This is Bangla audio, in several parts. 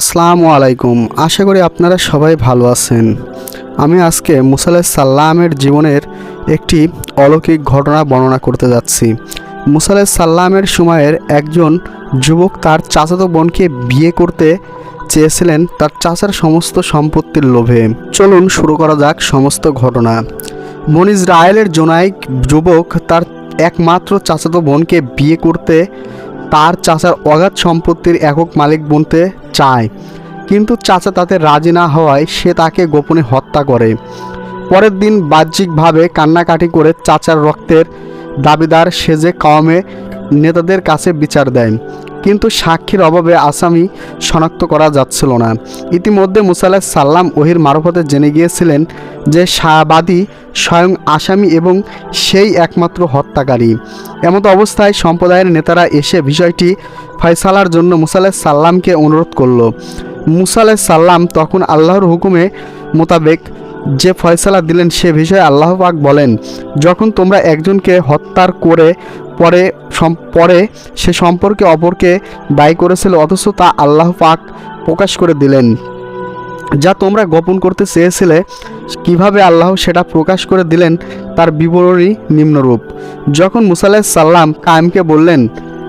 আসসালামু আলাইকুম। আশা করি আপনারা সবাই ভালো আছেন। আমি আজকে মুসা সাল্লামের জীবনের একটি অলৌকিক ঘটনা বর্ণনা করতে যাচ্ছি। মুসা সাল্লামের সময়ের একজন যুবক তার চাচাতো বোনকে বিয়ে করতে চেয়েছিলেন, তার চাচার সমস্ত সম্পত্তির লোভে। চলুন শুরু করা যাক সমস্ত ঘটনা। বন ইসরায়েলের জোনাইক যুবক তার একমাত্র চাচাতো বোনকে বিয়ে করতে, তার চাচার অগাধ সম্পত্তির একক মালিক বনতে চায়। কিন্তু চাচা তাতে রাজি না হওয়ায় সে তাকে গোপনে হত্যা করে। পরের দিন বাহ্যিকভাবে কান্নাকাটি করে চাচার রক্তের দাবিদার সেজে কওমে নেতাদের কাছে বিচার দেয় কিন্তু সাক্ষীর অভাবে আসামি শনাক্ত করা যাচ্ছিল না। ইতিমধ্যে মুসাল্লাহ সাল্লাম ওহির মারফতে জেনে গিয়েছিলেন যে শাহবাদী স্বয়ং আসামি এবং সেই একমাত্র হত্যাকারী। এমত অবস্থায় সম্প্রদায়ের নেতারা এসে বিষয়টি ফয়সালার জন্য মুসাল্লাহ সাল্লামকে অনুরোধ করল। মুসাল্লাহ সাল্লাম তখন আল্লাহর হুকুমে মোতাবেক যে ফয়সালা দিলেন সে বিষয়ে আল্লাহ পাক বলেন, যখন তোমরা একজনকে হত্যার করে পরে পরে সে সম্পর্কে অপরকে দায়ী করেছিল, অথচ তা আল্লাহ পাক প্রকাশ করে দিলেন। যা তোমরা গোপন করতে চেয়েছিলে, কীভাবে আল্লাহ সেটা প্রকাশ করে দিলেন, তার বিবরণী নিম্নরূপ। যখন মুসাল্লাহ সাল্লাম কায়েমকে বললেন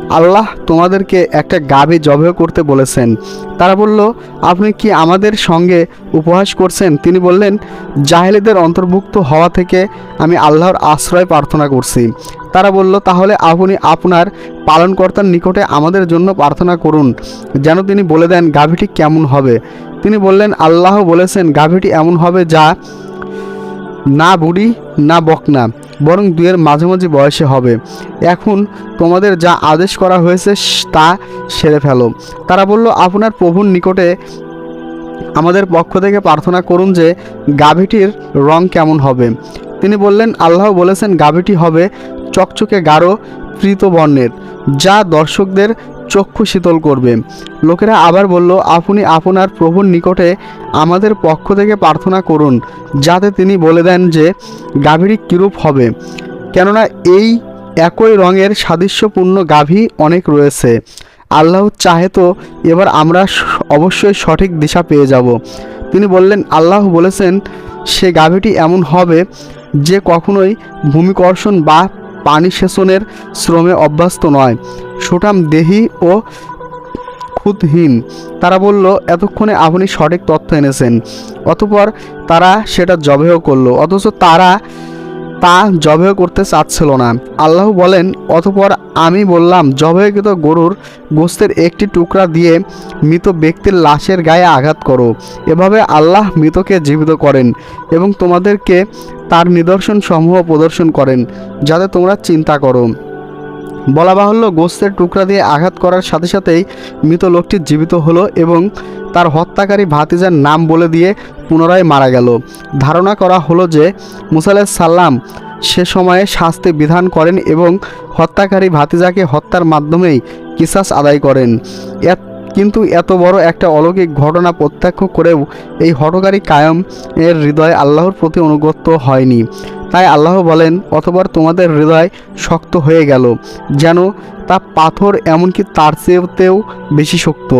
আল্লাহ তোমাদেরকে একটা গাভী জবেহ করতে বলেছেন। তারা বলল, আপনি কি আমাদের সঙ্গে উপহাস করছেন? তিনি বললেন, জাহেলিদের অন্তর্ভুক্ত হওয়া থেকে আমি আল্লাহর আশ্রয় প্রার্থনা করছি। তারা বলল, তাহলে আপনি আপনার পালনকর্তার নিকটে আমাদের জন্য প্রার্থনা করুন, যেন তিনি বলে দেন গাভীটি কেমন হবে। তিনি বললেন, আল্লাহ বলেছেন গাভীটি এমন হবে যা না বুড়ি, না বকনা, বরং দুয়ের মাঝামাঝি বয়সে হবে। এখন তোমাদের যা আদেশ করা হয়েছে তা সেরে ফেলো। তারা বলল, আপনার প্রভুর নিকটে আমাদের পক্ষ থেকে প্রার্থনা করুন যে গাভীটির রং কেমন হবে। তিনি বললেন, আল্লাহ বলেছেন, গাভীটি হবে চকচকে গাঢ় প্রীত বর্ণের যা দর্শকদের চক্ষু শীতল করবে। লোকেরা আবার বলল, আপনি আপনার প্রভুর নিকটে আমাদের পক্ষ থেকে প্রার্থনা করুন, যাতে তিনি বলে দেন যে গাভীটি কীরূপ হবে। কেননা এই একই রঙের সাদৃশ্যপূর্ণ গাভী অনেক রয়েছে। আল্লাহ চাহে তো এবার আমরা অবশ্যই সঠিক দিশা পেয়ে যাব। তিনি বললেন, আল্লাহ বলেছেন, সে গাভীটি এমন হবে যে কখনোই ভূমিকর্ষণ বা পানি সেচনের শ্রমে অভ্যস্ত নয়। সুঠাম দেহি ও ক্ষুদহীন। তারা বলল, এতক্ষণে আপনি সঠিক তথ্য এনেছেন। অতপর তারা সেটা জবেহ করল। অথচ তারা তা জবেহ করতে চাচ্ছিল না। আল্লাহ বলেন, অতপর আমি বললাম, জবেহকৃত গরুর গোস্তের একটি টুকরা দিয়ে মৃত ব্যক্তির লাশের গায়ে আঘাত করো। এভাবে আল্লাহ মৃতকে জীবিত করেন এবং তোমাদেরকে তার নিদর্শন সমূহ প্রদর্শন করেন, যাতে তোমরা চিন্তা করো। বলা বাহুল্য গোস্তের টুকরা দিয়ে আঘাত করার সাথে সাথেই মৃত লোকটি জীবিত হলো এবং তার হত্যাকারী ভাতিজার নাম বলে দিয়ে পুনরায় মারা গেল। ধারণা করা হলো যে মুসাল্লাহ সাল্লাম সে সময়ে শাস্তি বিধান করেন এবং হত্যাকারী ভাতিজাকে হত্যার মাধ্যমেই কিসাস আদায় করেন। কিন্তু এত বড় একটা অলৌকিক ঘটনা প্রত্যক্ষ করেও এই হটকারী কায়ম এর হৃদয় আল্লাহর প্রতি অনুগত হয়নি। তাই আল্লাহ বলেন, অতবার তোমাদের হৃদয় শক্ত হয়ে গেল, যেন তা পাথর এমনকি তার চেয়েও বেশি শক্ত।